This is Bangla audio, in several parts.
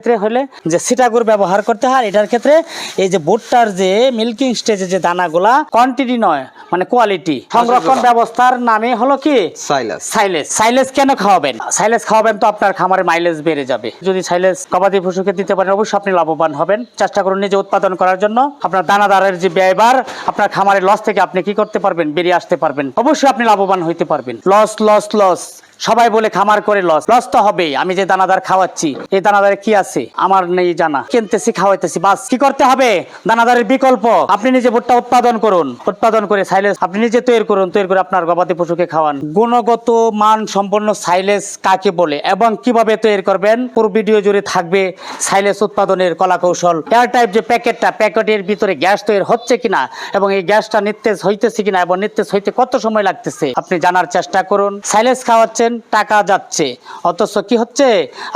ক্ষেত্রে হলে যে সিটাগুর ব্যবহার করতে হয় এটার ক্ষেত্রে এই যে ভুট্টার যে মিল্কিং স্টেজে যে দানাগুলা কোয়ান্টিটি নয় মানে কোয়ালিটি সংরক্ষণ ব্যবস্থার নামে হলো কি? সাইলাস সাইলেস সাইলেস কেন খাওয়াবেন? সাইলেস খাওয়াবেন তো আপনার খামারে মাইলেজ বেড়ে যাবে। যদি সাইলেস গবাদি পশুকে দিতে পারেন অবশ্যই আপনি লাভবান হবেন। চেষ্টা করুন নিজে উৎপাদন করার জন্য। আপনার দানাদারের যে ব্যয়বার আপনার খামারের লস থেকে আপনি কি করতে পারবেন? বেরিয়ে আসতে পারবেন। অবশ্যই আপনি লাভবান হইতে পারবেন। লস লস লস সবাই বলে খামার করে লস লস তো হবেই, আমি যে দানাদার খাওয়াচ্ছি এই দানাদারে কি আছে? আমার নেই জানা। কিনতেছি, খাওয়াইতেছি, বাস। কি করতে হবে? দানাদারের বিকল্প। আপনি নিজে ভুট্টা উৎপাদন করুন। উৎপাদন করে সাইলেস আপনি নিজে তৈরি করুন, তৈরি করে আপনার গবাদি পশুকে খাওয়ান। গুণগত মান সম্পন্ন সাইলেস কাকে বলে এবং কীভাবে তৈরি করবেন? পুরো ভিডিও জুড়ে থাকবে সাইলেস উৎপাদনের কলা কৌশল এয়ার টাইপ যে প্যাকেটটা, প্যাকেটের ভিতরে গ্যাস তৈরি হচ্ছে কিনা এবং এই গ্যাসটা নির্দেশ হইতেছে কিনা এবং নির্দেশ হইতে কত সময় লাগতেছে, আপনি জানার চেষ্টা করুন। সাইলেস খাওয়াচ্ছেন টাকা যাচ্ছে। অথচ কি হচ্ছে?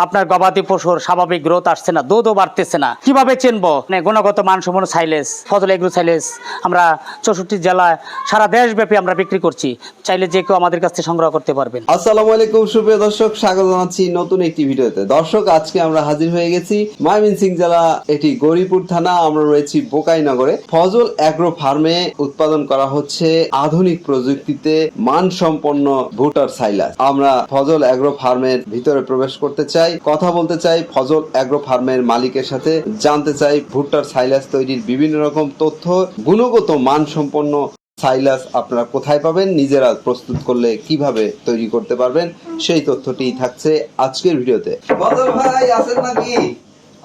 আপনার গবাদি পশুর স্বাভাবিক গ্রোথ আসছে না, দুধও বাড়তেছে না। কীভাবে চিনবো? মানে গুণগত মানসম্পন্ন সাইলেস ফজল এগ্রো সাইলেস আমরা চৌষট্টি জেলায় সারা দেশব্যাপী আমরা বিক্রি করছি। চাইলে যে কেউ আমাদের কাছ থেকে সংগ্রহ করতে পারবেন। আসসালামু আলাইকুম, সুপ্রিয় দর্শক, স্বাগত জানাচ্ছি নতুন একটি ভিডিওতে। দর্শক, আজকে আমরা হাজির হয়ে গেছি ময়মনসিং জেলা এটি গৌরীপুর থানা। আমরা রয়েছি বোকাইনগরে ফজল অ্যাগ্রো ফার্মে উৎপাদন করা হচ্ছে আধুনিক প্রযুক্তিতে মানসম্পন্ন ভুটার সাইলাস আমরা ফজল অ্যাগ্রো ফার্মের ভিতরে প্রবেশ করতে চাই। কথা বলতে চাই ফজল অ্যাগ্রো ফার্মের মালিকের সাথে। জানতে চাই ভুট্টার সাইলাস তৈরির বিভিন্ন রকম তথ্য। গুণগত মান সম্পন্ন সাইলাস আপনারা কোথায় পাবেন? নিজেরা প্রস্তুত করলে কীভাবে তৈরি করতে পারবেন? সেই তথ্যটি থাকছে আজকের ভিডিওতে। ফজল ভাই, আছেন নাকি?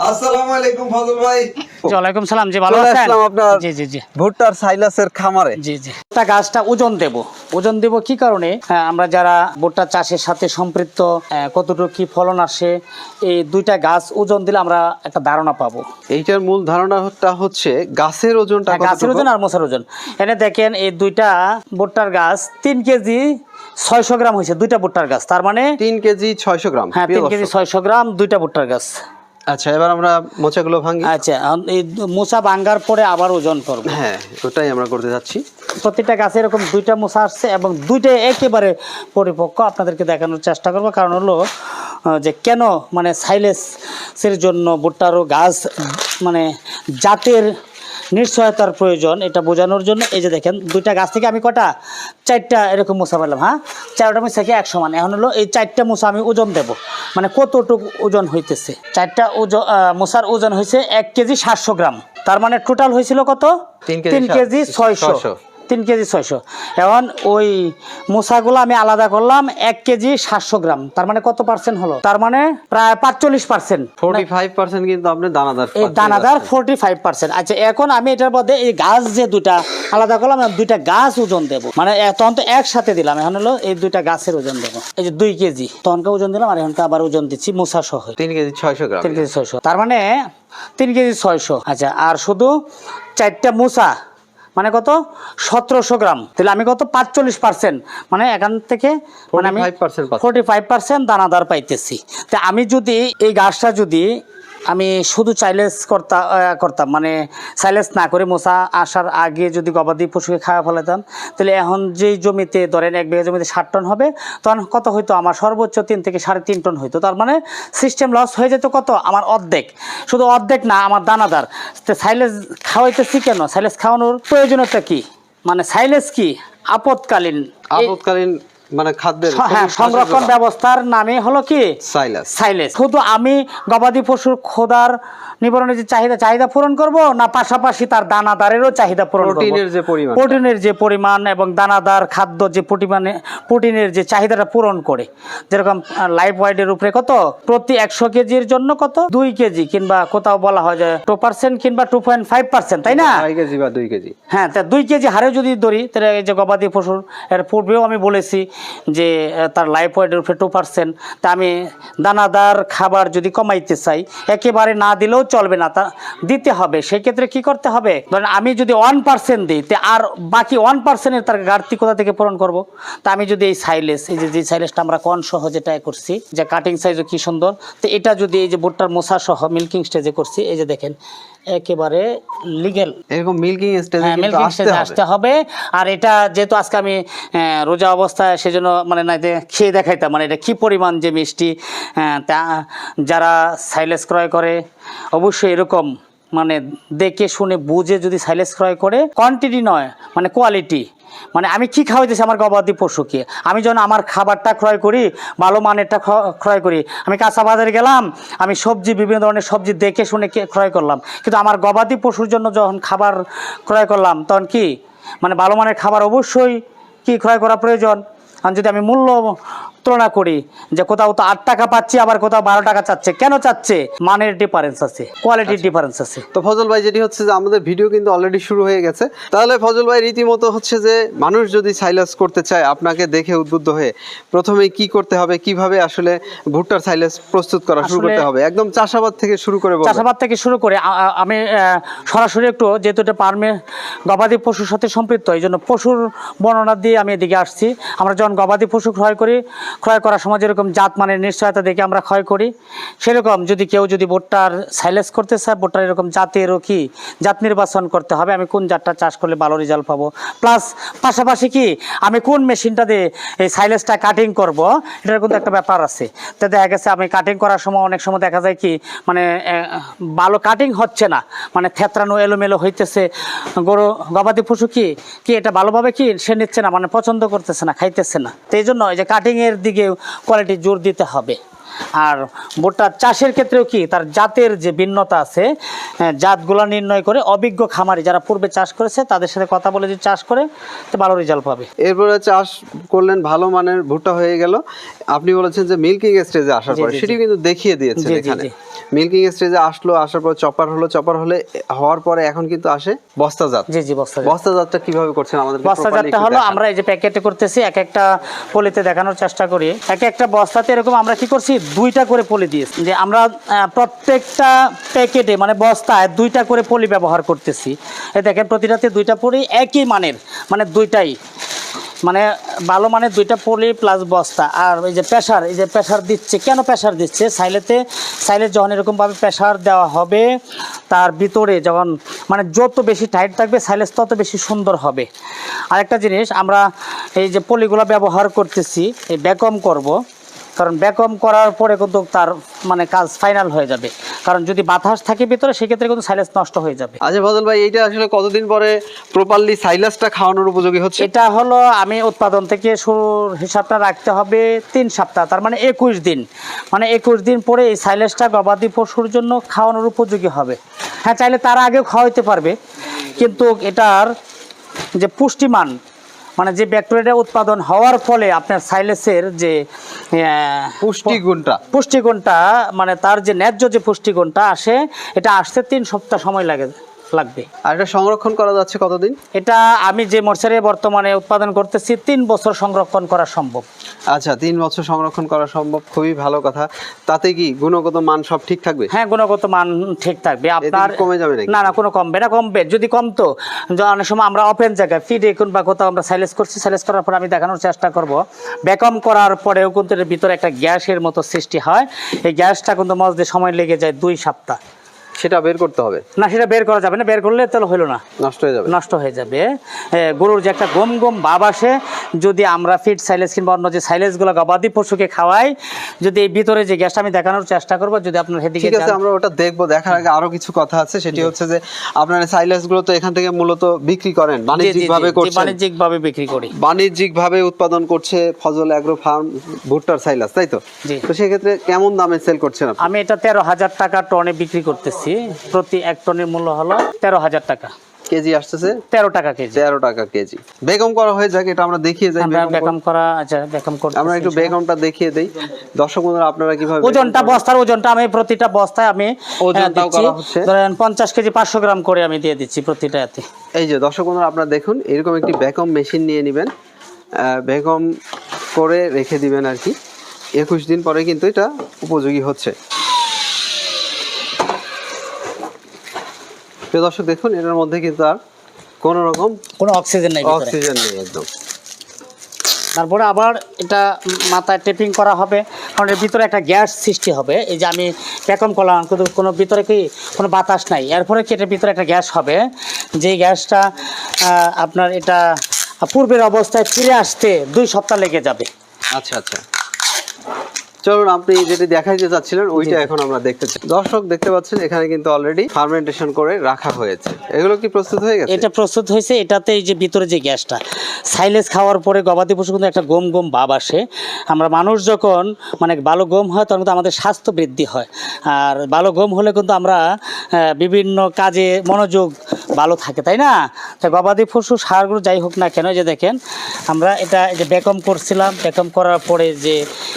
আসসালামু আলাইকুম ফজল ভাই। ওয়ালাইকুম সালাম জি ভালো আছেন? আপনার জি জি জি। ভুট্টার সাইলাসের খামারে। জি জি। গাছটা ওজন দেব। ওজন দেব কি কারণে? আমরা যারা ভুট্টা চাষের সাথে সম্পৃক্ত কতটুকু কি ফলন আসে এই দুইটা গাছ ওজন দিলে আমরা একটা ধারণা পাবো। এইটার মূল ধারণাটা হচ্ছে গাছের ওজনটা হ্যাঁ, গাছের ওজন আর মোসার ওজন। এনে দেখেন এই দুইটা ভুট্টার গাছ তিন কেজি ছয়শো গ্রাম হয়েছে দুইটা ভুট্টার গাছ। তার মানে তিন কেজি ছয়শো গ্রাম হ্যাঁ তিন কেজি। ছয়শো গ্রাম দুইটা ভুট্টার গাছ। আচ্ছা এবার আমরা মোচাগুলো ভাঙি আচ্ছা এই মোচা ভাঙার পরে আবার ওজন করব। হ্যাঁ ওটাই আমরা করতে যাচ্ছি। প্রত্যেকটা গাছে এরকম দুইটা মোচা আসছে এবং দুইটা একেবারে পরিপক্ক আপনাদেরকে দেখানোর চেষ্টা করব। কারণ হলো যে কেন মানে সাইলেসের জন্য ভুট্টারও গাছ মানে জাতের নিশ্চয়তার প্রয়োজন এটা বোঝানোর জন্য এই যে দেখেন দুইটা গাছ থেকে আমি কটা? চারটা এরকম মোছা পেলাম হ্যাঁ? চারটা মোছা কি এক সমান এখন হলো এই চারটা মোছা আমি ওজন দেব। মানে কতটুকু ওজন হইতেছে? চারটা ওজন মোছার ওজন হয়েছে এক কেজি সাতশো গ্রাম। তার মানে টোটাল হয়েছিল কত? তিন কেজি ছয়শো। তিন কেজি ছয়শো। এখন ওই মোসাগুলো আমি আলাদা করলাম এক কেজি সাতশো গ্রাম। তার মানে কত পার্সেন্ট হলো? তার মানে প্রায় পাঁচচল্লিশ পার্সেন্ট ফোর্টি ফাইভ পার্সেন্ট কিন্তু আপনি দানাদার এই দানাদার গাছে। ফোরটি ফাইভ পার্সেন্ট আচ্ছা এখন আমি এটার মধ্যে এই গাছ যে দুটা আলাদা করলাম দুইটা গাছ ওজন দেবো। মানে তখন তো একসাথে দিলাম এখন হলো এই দুইটা গাছের ওজন দেবো। এই যে দুই কেজি তখনকে ওজন দিলাম আর এখনকে আবার ওজন দিচ্ছি মোসা সহ। তিন কেজি ছয়শো গ্রাম। তিন কেজি ছয়শো। তার মানে তিন কেজি ছয়শো। আচ্ছা আর শুধু চারটা মোসা মানে কত? সতেরোশো গ্রাম। তাহলে আমি কত? পাঁচচল্লিশ পার্সেন্ট মানে এখান থেকে মানে আমি 45% পাচ্ছি। ফোর্টি ফাইভ পার্সেন্ট দানাদার পাইতেছি। তা আমি যদি এই গাছটা যদি আমি শুধু চাইলেস করতাম করতাম। মানে চাইলেস না করে মশা আসার আগে যদি গবাদি পশুকে খাওয়া ফেলাতাম, তাহলে এখন যেই জমিতে ধরেন এক বিঘা জমিতে ষাট টন হবে, তখন কত হইতো? আমার সর্বোচ্চ তিন থেকে সাড়ে তিন টন হইতো। তার মানে সিস্টেম লস হয়ে যেত কত? আমার অর্ধেক। শুধু অর্ধেক না, আমার দানাদার। সাইলেস খাওয়াইতেছি কেন? সাইলেস খাওয়ানোর প্রয়োজনীয়তা কি? মানে সাইলেস কি? আপদকালীন। আপদকালীন মানে খাদ্যের হ্যাঁ সংরক্ষণ ব্যবস্থার নামে হলো কি? সাইলেস। সাইলেস। শুধু আমি গবাদি পশুর খোদার নিবারণের যে চাহিদা চাহিদা পূরণ করব না পাশাপাশি তার দানাদারেরও চাহিদা পূরণ করব? প্রোটিনের যে পরিমাণ। প্রোটিনের যে পরিমাণ এবং দানাদার খাদ্য যে পরিমাণে প্রোটিনের যে চাহিদাটা পূরণ করে। যেরকম লাইফ ওয়াইডের উপরে কত? প্রতি একশো কেজির জন্য কত? দুই কেজি কিংবা কোথাও বলা হয় যে টু পার্সেন্ট কিংবা টু পয়েন্ট ফাইভ পার্সেন্ট তাই না? কেজি বা দুই কেজি। হ্যাঁ তা দুই কেজি হারে যদি ধরি তাহলে এই যে গবাদি পশুর এর পূর্বেও আমি বলেছি যে তার লাইফ ওয়াইডের উপরে টু পার্সেন্ট তা আমি দানাদার খাবার যদি কমাইতে চাই একেবারে না দিলেও চলবে না, তা দিতে হবে। সেক্ষেত্রে কি করতে হবে? ধরেন আমি যদি ওয়ান পার্সেন্ট দিই, তে আর বাকি ওয়ান পার্সেন্টের তার ঘাটতি কোথা থেকে পূরণ করব? তা আমি যদি এই সাইলেস এই যে যে সাইলেসটা আমরা কন সহ যেটা করছি, যে কাটিং সাইজও কি সুন্দর, তো এটা যদি এই যে ভুট্টার মোসা সহ মিল্কিং স্টেজে করছি, এই যে দেখেন একেবারে লিগেল এরকম মিল্কিং স্টেজে হ্যাঁ মিল্কিং আসতে স্টেজে হবে। আসতে হবে। আর এটা যেহেতু আজকে আমি রোজা অবস্থায় সেজন্য মানে না যে খেয়ে দেখাইতাম। মানে এটা কি পরিমাণ যে মিষ্টি তা যারা সাইলেস ক্রয় করে অবশ্যই এরকম মানে দেখে শুনে বুঝে যদি সাইলেস ক্রয় করে কোয়ান্টিটি নয় মানে কোয়ালিটি মানে আমি কি খাওয়াইতেছি আমার গবাদি পশুকে? আমি যখন আমার খাবারটা ক্রয় করি, ভালো মানেরটা ক্রয় করি, আমি কাঁচা বাজারে গেলাম, আমি সবজি, বিভিন্ন ধরনের সবজি দেখে শুনে ক্রয় করলাম। কিন্তু আমার গবাদি পশুর জন্য যখন খাবার ক্রয় করলাম, তখন কি? মানে ভালো মানের খাবার অবশ্যই কি ক্রয় করা প্রয়োজন? কারণ যদি আমি মূল্য তুলনা করি যে কোথাও তো আট টাকা পাচ্ছি আবার কোথাও বারো টাকা চাচ্ছে। কেন চাচ্ছে? মানের ডিফারেন্স আছে কোয়ালিটির ডিফারেন্স আছে। তো ফজল ভাই যেটি হচ্ছে যে আমাদের ভিডিও কিন্তু অলরেডি শুরু হয়ে গেছে। তাহলে ফজল ভাই রীতিমতো হচ্ছে যে মানুষ যদি সাইলাস করতে চায় আপনাকে দেখে উদ্বুদ্ধ হয়ে প্রথমে কি করতে হবে কীভাবে আসলে ভুট্টার সাইলাস প্রস্তুত করা শুরু করতে হবে? একদম চাষাবাদ থেকে শুরু করে চাষাবাদ থেকে শুরু করে আমি সরাসরি একটু যেহেতু এটা পার্মে গবাদি পশুর সাথে সম্পৃক্ত এই জন্য পশুর বর্ণনা দিয়ে আমি এদিকে আসছি। আমরা যখন গবাদি পশু ক্রয় করি ক্রয় করার সময় যেরকম জাত মানের নিশ্চয়তা দেখে আমরা ক্রয় করি। সেরকম যদি কেউ যদি ভুট্টার সাইলেস করতে চায় ভুট্টার এরকম জাতেরও কি জাত নির্বাচন করতে হবে? আমি কোন জাতটা চাষ করলে ভালো রেজাল্ট পাবো? প্লাস পাশাপাশি কি আমি কোন মেশিনটা দিয়ে এই সাইলেসটা কাটিং করব? এটার কিন্তু একটা ব্যাপার আছে। তো দেখা গেছে আমি কাটিং করার সময় অনেক সময় দেখা যায় কি মানে ভালো কাটিং হচ্ছে না। মানে থেতরানো এলোমেলো হইতেছে। গরু, গবাদি পশু কি কি এটা ভালোভাবে কি সে নিচ্ছে না মানে পছন্দ করতেছে না, খাইতেছে না। তো এই জন্য এই যে কাটিংয়ের দিকে কোয়ালিটি জোর দিতে হবে। আর ভুট্টা চাষের ক্ষেত্রেও কি তার জাতের যে ভিন্নতা আছে জাতগুলো নির্ণয় করে অভিজ্ঞ খামারি যারা পূর্বে চাষ করেছে তাদের সাথে কথা বলে যদি চাষ করে তো ভালো রেজাল্ট পাবে। এরপরে চাষ করলেন ভালো মানের ভুট্টা হয়ে গেল। আপনি বলেছেন যে মিল্কিং স্টেজে আসার পরে সেটি কিন্তু দেখিয়ে এখানে। মিল্কিং স্টেজে আসলো আসার পর চপার হলো চপার হলে হওয়ার পরে এখন কিন্তু আসে বস্তাজাত জি জি বস্তা বস্তাজাতটা কীভাবে করছেন আমাদের বস্তাজাতটা হলো আমরা এই যে প্যাকেটে করতেছি এক একটা পলিতে দেখানোর চেষ্টা করি। এক একটা বস্তাতে এরকম আমরা কি করছি? দুইটা করে পলি দিয়েছি। যে আমরা প্রত্যেকটা প্যাকেটে মানে বস্তায় দুইটা করে পলি ব্যবহার করতেছি। এই দেখেন, প্রতিটাতে দুইটা পলি একই মানের মানে দুইটাই। মানে ভালো মানের দুইটা পলি প্লাস বস্তা। আর এই যে প্রেশার এই যে প্রেশার দিচ্ছে, কেন প্রেশার দিচ্ছে? সাইলেতে, সাইলে যখন এরকমভাবে প্রেশার দেওয়া হবে, তার ভিতরে যখন মানে যত বেশি টাইট থাকবে সাইলেজ তত বেশি সুন্দর হবে। আরেকটা জিনিস, আমরা এই যে পলিগুলো ব্যবহার করতেছি, এই ব্যাকম করব। কারণ ব্যাকম করার পরে কিন্তু তার মানে কাজ ফাইনাল হয়ে যাবে। কারণ যদি বাতাস থাকে ভিতরে সেক্ষেত্রে কিন্তু সাইলেজ নষ্ট হয়ে যাবে। আচ্ছা ফজল ভাই এইটা আসলে কতদিন পরে প্রপারলি সাইলাসটা খাওয়ানোর উপযোগী হচ্ছে? এটা হলো আমি উৎপাদন থেকে শুরুর হিসাবটা রাখতে হবে তিন সপ্তাহ তার মানে একুশ দিন। মানে একুশ দিন পরে এই সাইলেসটা গবাদি পশুর জন্য খাওয়ানোর উপযোগী হবে। হ্যাঁ চাইলে তার আগেও খাওয়াইতে পারবে। কিন্তু এটার যে পুষ্টিমান মানে যে ব্যাকটেরিয়া উৎপাদন হওয়ার ফলে আপনার সাইলেসের যে পুষ্টিগুণটা। পুষ্টি গুণটা পুষ্টিগুণটা মানে তার যে ন্যায্য যে পুষ্টিগুণটা আসে এটা আসতে তিন সপ্তাহ সময় লাগে। লাগবে। আর এটা সংরক্ষণ করা যাচ্ছে কতদিন? এটা আমি যে মর্চারে বর্তমানে উৎপাদন করতেছি তিন বছর সংরক্ষণ করা সম্ভব। আচ্ছা তিন বছর সংরক্ষণ করা সম্ভব খুবই ভালো কথা। তাতে কি গুণগত মান সব ঠিক থাকবে? হ্যাঁ গুণগত মান ঠিক থাকবে। আপনার কমে যাবে? না না কোনো কমবে না কমবে। যদি কমতো অনেক সময় আমরা ওপেন জায়গায় ফিড ফিডে বা কোথাও আমরা সাইলেস করছি সাইলেস করার পর আমি দেখানোর চেষ্টা করব। ব্যাকম করার পরেও কিন্তু এর ভিতরে একটা গ্যাসের মতো সৃষ্টি হয়। এই গ্যাসটা কিন্তু মজদে সময় লেগে যায় দুই সপ্তাহ। সেটা বের করতে হবে। না সেটা বের করা যাবে না বের করলে তাহলে হলো না। নষ্ট হয়ে যাবে। নষ্ট হয়ে যাবে। গরুর যে একটা গম গম ভাব আসে যদি আমরা ফিট সাইলেজ কিংবা অন্য যে সাইলেজগুলো গবাদি পশুকে খাওয়াই যদি এই ভিতরে যে গ্যাসটা আমি দেখানোর চেষ্টা করব যদি আপনার সেদিকে ঠিক আছে আমরা ওটা দেখব দেখার আগে আরও কিছু কথা আছে সেটি হচ্ছে যে আপনার সাইলাসগুলো তো এখান থেকে মূলত বিক্রি করেন জি, জি, বাণিজ্যিক ভাবে জি, করছেন। বাণিজ্যিকভাবে বিক্রি করি। বাণিজ্যিক ভাবে উৎপাদন করছে ফজল অ্যাগ্রো ফার্ম ভুট্টার সাইলাস তাই তো? জি। তো সেক্ষেত্রে কেমন দামে সেল করছেন আপনি? আমি এটা তেরো হাজার টাকা টনে বিক্রি করতেছি। প্রতি এক টনের মূল্য হলো তেরো হাজার টাকা। কেজি আসতেছে? তেরো টাকা কেজি। তেরো টাকা কেজি। বেগম করা হয়ে যাক এটা আমরা দেখিয়ে যাই বেগম করা আচ্ছা বেকম করতে আমরা একটু বেগমটা দেখিয়ে দেই। দর্শক বন্ধুরা আপনারা কীভাবে ওজনটা বস্তার ওজনটা আমি প্রতিটা বস্তায় আমি ওজনটাও দিচ্ছি। করা হচ্ছে। ধরেন পঞ্চাশ কেজি পাঁচশো গ্রাম করে আমি দিয়ে দিচ্ছি প্রতিটাতে এই যে দর্শক বন্ধুরা আপনারা দেখুন এরকম একটি বেগম মেশিন নিয়ে নেবেন। বেগম করে রেখে দিবেন আর কি। একুশ দিন পরে কিন্তু এটা উপযোগী হচ্ছে। প্রিয় দর্শক দেখুন এটার মধ্যে কিন্তু আর কোনো রকম কোনো অক্সিজেন নেই অক্সিজেন নেই একদম। তারপরে আবার এটা মাথায় টেপিং করা হবে কারণ এর ভিতরে একটা গ্যাস সৃষ্টি হবে। এই যে আমি প্যাকম করলাম কিন্তু কোনো ভিতরে কি কোনো বাতাস নাই? এরপরে কি এটার ভিতরে একটা গ্যাস হবে? যেই গ্যাসটা আপনার এটা পূর্বের অবস্থায় ফিরে আসতে দুই সপ্তাহ লেগে যাবে। আচ্ছা আচ্ছা। চলুন আপনি যেটি দেখাইতে চাচ্ছিলেন ওইটা এখন আমরা দেখতে চাই। দর্শক দেখতে পাচ্ছেন এখানে কিন্তু অলরেডি ফার্মেন্টেশন করে রাখা হয়েছে। এগুলো কি প্রস্তুত হয়ে গেছে? এটা প্রস্তুত হয়েছে এটাতে এই যে ভিতরে যে গ্যাসটা সাইলেজ খাওয়ার পরে গবাদি পশু কিন্তু একটা গম গম ভাব আসে। আমরা মানুষ যখন মানে ভালো গম হয় তখন কিন্তু আমাদের স্বাস্থ্য বৃদ্ধি হয়। আর ভালো গম হলে কিন্তু আমরা বিভিন্ন কাজে মনোযোগ ভালো থাকে তাই না? তা গবাদি পশু সারগুলো যাই হোক না কেন যে দেখেন আমরা এটা এই যে বেকম করছিলাম বেকম করার পরে যে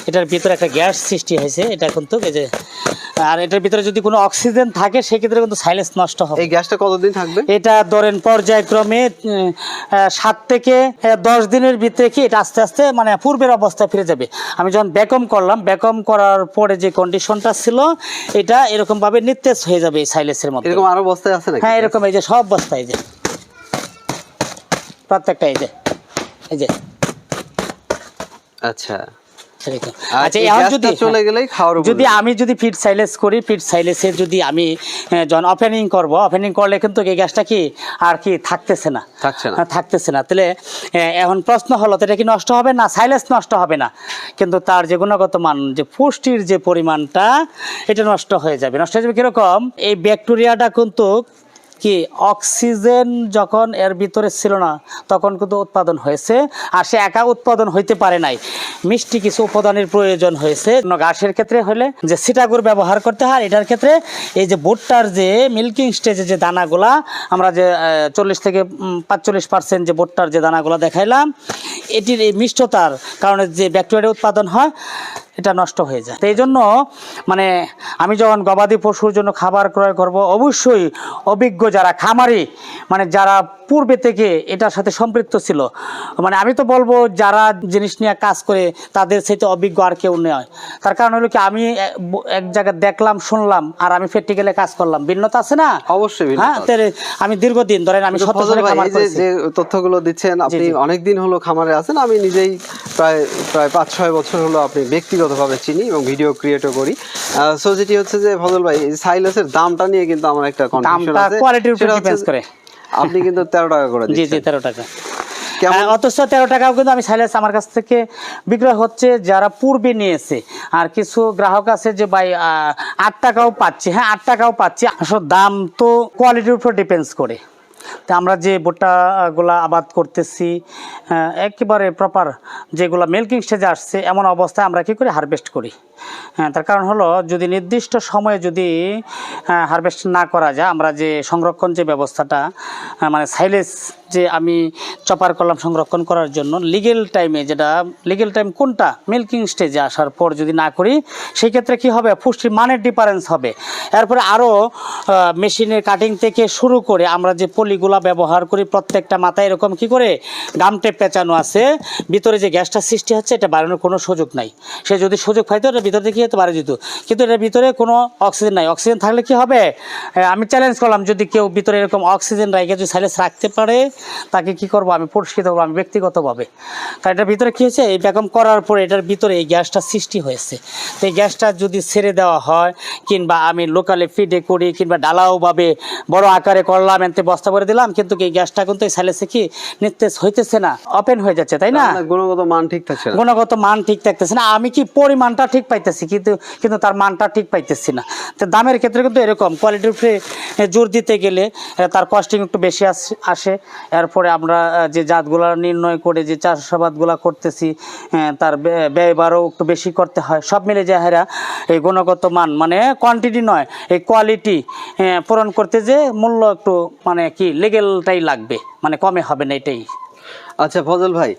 এটার ভিতরে একটা গ্যাস সৃষ্টি হয়েছে এটা কিন্তু এই যে আর এটার ভিতরে যদি কোনো অক্সিজেন থাকে সেক্ষেত্রে কিন্তু সাইলেন্স নষ্ট হবে। এই গ্যাসটা কতদিন থাকবে? এটা ধরেন পর্যায়ক্রমে সাত থেকে দশ দিনের ভিতরে কি এটা আস্তে আস্তে মানে পূর্বের অবস্থায় ফিরে যাবে। আমি যখন ব্যাকম করলাম ব্যাকম করার পরে যে কন্ডিশনটা ছিল এটা এরকমভাবে নির্দেশ হয়ে যাবে এই সাইলেসের মধ্যে। এরকম আরও বস্তায় আছে হ্যাঁ এরকম এই যে সব বস্তা এই যে। প্রত্যেকটা এই যে এই যে। আচ্ছা। আচ্ছা এখন যদি চলে গেলেই খাওয়ার যদি আমি যদি ফিট সাইলেস করি ফিট সাইলেসে যদি আমি যখন ওপেনিং করব ওপেনিং করলে কিন্তু এই গ্যাসটা কি আর কি থাকতেছে না। হ্যাঁ, থাকতেছে না। তাহলে এখন প্রশ্ন হলো তো এটা কি নষ্ট হবে না? সাইলেন্স নষ্ট হবে না। কিন্তু তার যে গুণগত মান যে পুষ্টির যে পরিমাণটা এটা নষ্ট হয়ে যাবে। নষ্ট হয়ে যাবে কীরকম? এই ব্যাকটেরিয়াটা কিন্তু কি অক্সিজেন যখন এর ভিতরে ছিল না, তখন কিন্তু উৎপাদন হয়েছে, আর সে একা উৎপাদন হইতে পারে নাই। মিষ্টি কিছু উপাদানের প্রয়োজন হয়েছে। ঘাসের ক্ষেত্রে হলে যে সিটাগুর ব্যবহার করতে হয়, এটার ক্ষেত্রে এই যে ভুট্টার যে মিল্কিং স্টেজে যে দানাগুলা, আমরা যে চল্লিশ থেকে পাঁচচল্লিশ পার্সেন্ট যে ভুট্টার যে দানাগুলা দেখাইলাম, এটির এই মিষ্টতার কারণে যে ব্যাকটেরিয়া উৎপাদন হয় এটা নষ্ট হয়ে যায়। তো এই জন্য মানে আমি যখন গবাদি পশুর জন্য খাবার ক্রয় করব অবশ্যই অভিজ্ঞ যারা খামারি মানে যারা পূর্বে থেকে এটার সাথে সম্পৃক্ত ছিল মানে আমি তো বলব যারা জিনিস নিয়ে কাজ করে তাদের সাথে অভিজ্ঞ আর কেউ নয়। তার কারণ হলো কি আমি এক- জায়গায় দেখলাম শুনলাম আর আমি প্র্যাকটিক্যালে কাজ করলাম। ভিন্নতা আছে না? অবশ্যই হ্যাঁ আমি দীর্ঘদিন ধরেন আমি যে তথ্যগুলো দিচ্ছেন আপনি জি। অনেক দিন হলো খামারে আছেন আমি নিজেই প্রায় প্রায় পাঁচ ছয় বছর হলো আপনি ব্যক্তিগতভাবে চিনি এবং ভিডিও ক্রিয়েটও করি। সো যেটি হচ্ছে যে ফজল ভাই সাইলাসের দামটা নিয়ে কিন্তু আমার একটা কনফিউশন আছে। কোয়ালিটির উপর ডিপেন্ডস করে। আপনি কিন্তু তেরো টাকা করে জি জি দিচ্ছেন। তেরো টাকা। হ্যাঁ, অথচ তেরো টাকাও কিন্তু আমি সাইলেন্স আমার কাছ থেকে বিক্রয় হচ্ছে যারা পূর্বে নিয়েছে। আর কিছু গ্রাহক আছে যে ভাই আট টাকাও পাচ্ছি। হ্যাঁ আট টাকাও পাচ্ছি। আসলে দাম তো কোয়ালিটির উপর ডিপেন্ডস করে। তা আমরা যে ভুট্টাগুলা আবাদ করতেছি একেবারে প্রপার যেগুলো মিল্কিং স্টেজে আসছে এমন অবস্থায় আমরা কি করি? হারভেস্ট করি। তার কারণ হলো যদি নির্দিষ্ট সময়ে যদি হারভেস্ট না করা যায়, আমরা যে সংরক্ষণ যে ব্যবস্থাটা মানে সাইলেজ যে আমি চপার করলাম সংরক্ষণ করার জন্য লিগেল টাইমে যেটা লিগেল টাইম কোনটা মিল্কিং স্টেজে আসার পর যদি না করি, সেই ক্ষেত্রে কি হবে? পুষ্টির মানের ডিফারেন্স হবে। এরপরে আরও মেশিনের কাটিং থেকে শুরু করে আমরা যে পলিগুলা ব্যবহার করি, প্রত্যেকটা মাথায় এরকম কি করে? গামটে পেঁচানো আছে। ভিতরে যে গ্যাসটা সৃষ্টি হচ্ছে, এটা বাড়ানোর কোনো সুযোগ নাই। সে যদি সুযোগ পাইতো, এটা ভিতরে থেকে হয়তো বাড়ে যেত কিন্তু এটার ভিতরে কোনো অক্সিজেন নাই। অক্সিজেন থাকলে কি হবে? আমি চ্যালেঞ্জ করলাম যদি কেউ ভিতরে এরকম অক্সিজেন রাখে যদি সাইলেন্স রাখতে পারে তাকে কি করব? আমি পুরস্কৃত করব আমি ব্যক্তিগতভাবে। কারণ এটার ভিতরে কী হয়েছে? এই ব্যাকম করার পরে এটার ভিতরে এই গ্যাসটা সৃষ্টি হয়েছে। তো এই গ্যাসটা যদি ছেড়ে দেওয়া হয় কিংবা আমি লোকালে ফিডে করি কিংবা ডালাওভাবে বড় আকারে করলাম এনতে বস্তা করে দিলাম কিন্তু এই গ্যাসটা কিন্তু এই সাইলেন্সে কি নির্দেশ হইতেছে না? ওপেন হয়ে যাচ্ছে তাই না? গুণগত মান ঠিক থাকছে গুণগত মান ঠিক থাকতেছে না। আমি কি পরিমাণটা ঠিক পাইতেছি, কিন্তু কিন্তু তার মানটা ঠিক পাইতেছি না। তো দামের ক্ষেত্রে কিন্তু এরকম কোয়ালিটির উপরে জোর দিতে গেলে তার কস্টিং একটু বেশি আস- এরপরে আমরা যে জাতগুলো নির্ণয় করে, যে চাষাবাদগুলো করতেছি তার ব্যয়- ব্যয়বারও একটু বেশি করতে হয়। সব মিলে যে হেরা এই গুণগত মান মানে কোয়ান্টিটি নয়, এই কোয়ালিটি পূরণ করতে যে মূল্য একটু মানে কি লেগেলটাই লাগবে মানে কমে হবে না এটাই। আচ্ছা ফজল ভাই,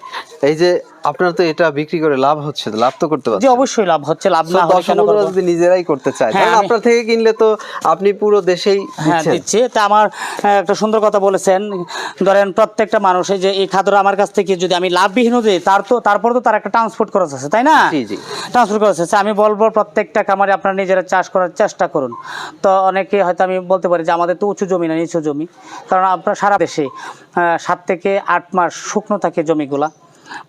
এই যে আপনার তো এটা বিক্রি করে লাভ হচ্ছে লাভ তো করতে পারছেন। অবশ্যই লাভ হচ্ছে লাভ না হলে কেন করব? যদি নিজেরাই করতে চায় হ্যাঁ, কারণ আপনার থেকে কিনলে তো আপনি পুরো দেশেই হ্যাঁ দিচ্ছেন। তা আমার একটা সুন্দর কথা বলেছেন। ধরেন প্রত্যেকটা মানুষ যে এই খাদ্যটা আমার কাছ থেকে যদি আমি লাভবিহীন দিই তার তো তারপর তো তার একটা ট্রান্সপোর্ট খরচ আছে তাই না? জি, জি। ট্রান্সপোর্ট খরচ আছে। আমি বলব প্রত্যেকটা খামারে আপনারা নিজেরা চাষ করার চেষ্টা করুন। তো অনেকে হয়তো আমি বলতে পারি যে আমাদের তো উঁচু জমি না নিচু জমি। কারণ আপনার সারা দেশে সাত থেকে আট মাস শুকনো থাকে জমিগুলা।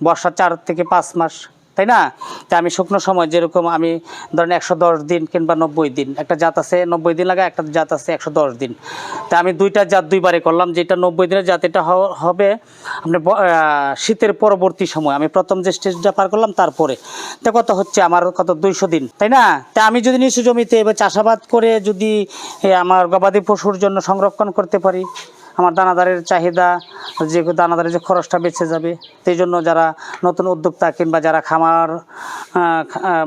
বর্ষা চার থেকে পাঁচ মাস, তাই না? তা আমি শুকনো সময় যেরকম আমি ধরেন একশো দশ দিন কিংবা নব্বই দিন, একটা জাত আছে নব্বই দিন লাগে, একটা জাত আছে একশো দশ দিন। তা আমি দুইটা জাত দুইবারে করলাম, যেটা নব্বই দিনের জাত, এটা হবে আপনি শীতের পরবর্তী সময়। আমি প্রথম যে স্টেজটা পার করলাম, তারপরে। তা কত হচ্ছে? আমার কত? দুইশো দিন, তাই না? তা আমি যদি নিচু জমিতে এবার চাষাবাদ করে যদি আমার গবাদি পশুর জন্য সংরক্ষণ করতে পারি আমার দানাদারের চাহিদা যে দানাদারের যে খরচটা বেঁচে যাবে সেই জন্য যারা নতুন উদ্যোক্তা কিংবা যারা খামার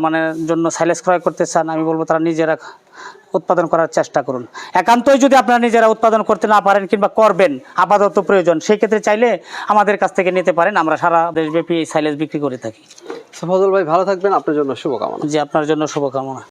মানে জন্য সাইলেজ ক্রয় করতে চান আমি বলব তারা নিজেরা উৎপাদন করার চেষ্টা করুন। একান্তই যদি আপনারা নিজেরা উৎপাদন করতে না পারেন কিংবা করবেন আপাতত প্রয়োজন সেই ক্ষেত্রে চাইলে আমাদের কাছ থেকে নিতে পারেন আমরা সারা দেশব্যাপী এই সাইলেজ বিক্রি করে থাকি। ফজল ভাই ভালো থাকবেন আপনার জন্য শুভকামনা। যে আপনার জন্য শুভকামনা।